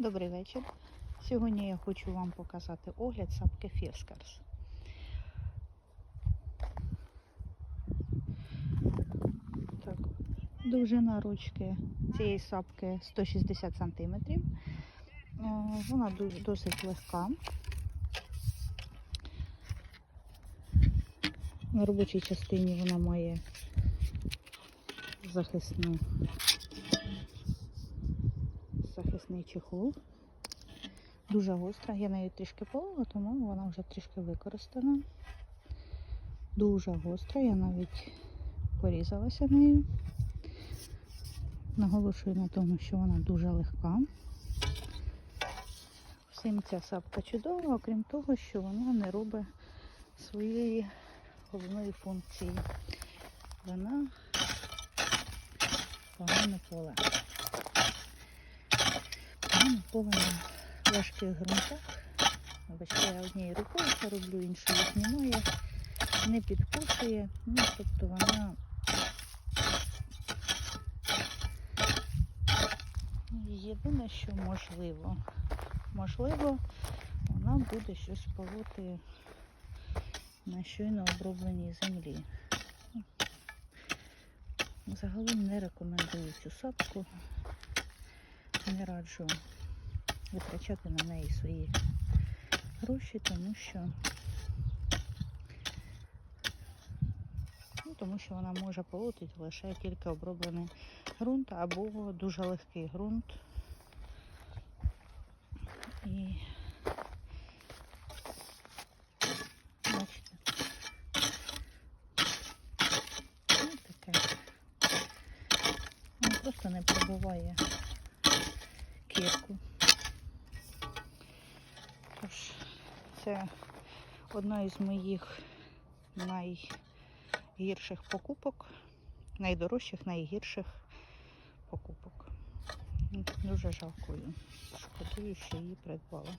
Добрий вечір. Сьогодні я хочу вам показати огляд сапки Фірскарс. Так, довжина ручки цієї сапки 160 см. Вона дуже досить легка. На робочій частині вона має захисну захисний чехол. Дуже гостра. Я нею трішки полила, тому вона вже трішки використана. Дуже гостра, я навіть порізалася нею. Наголошую на тому, що вона дуже легка. Всім ця сапка чудова, окрім того, що вона не робить своєї головної функції. Вона погано поле. Поле на важких ґрунтах. Бачите, я однією рукою це роблю, іншою знімаю, не підкушує. Ну, тобто вона єдине, що можливо. Можливо, вона буде щось полоти на щойно обробленій землі. Загалом не рекомендую цю сапку, не раджу витрачати на неї свої гроші, тому що ну, тому що вона може полотити лише тільки оброблений ґрунт або дуже легкий ґрунт. І бачите, ну, просто не пробиває кірку. Тож, це одна із моїх найгірших покупок, найдорожчих, найгірших покупок. Дуже жалкую. Шкодую, що її придбала.